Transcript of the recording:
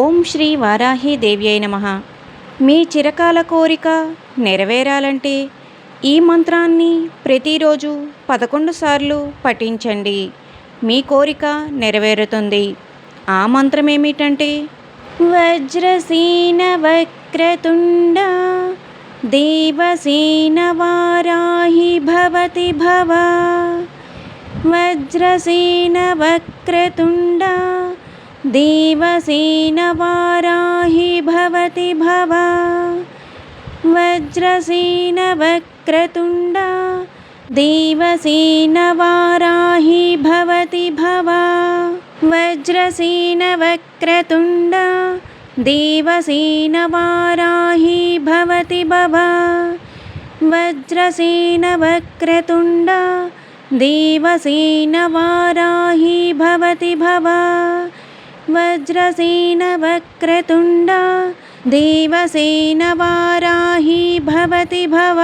ఓం శ్రీ వారాహి దేవ్యై నమ. మీ చిరకాల కోరిక నెరవేరాలంటే ఈ మంత్రాన్ని ప్రతిరోజు పదకొండు సార్లు పఠించండి. మీ కోరిక నెరవేరుతుంది. ఆ మంత్రం ఏమిటంటే వజ్రసీన వక్రతుండ దేవసేన వారాహి భవతి భవ వజ్రసేన వక్రతుండ दिवसीन वाराहि भवति भवा वज्रसेन वक्रतुण्ड दिवसीन वाराहि भवति भवा वज्रसीनवक्रतुण्ड दिवसीन वाराहि भवति भवा वज्रसेन वक्रतुण्ड दिवसीन वाराहि भवति भवा। వజ్రసేన వక్రతుండ దేవసేన వారాహి భవతి భవ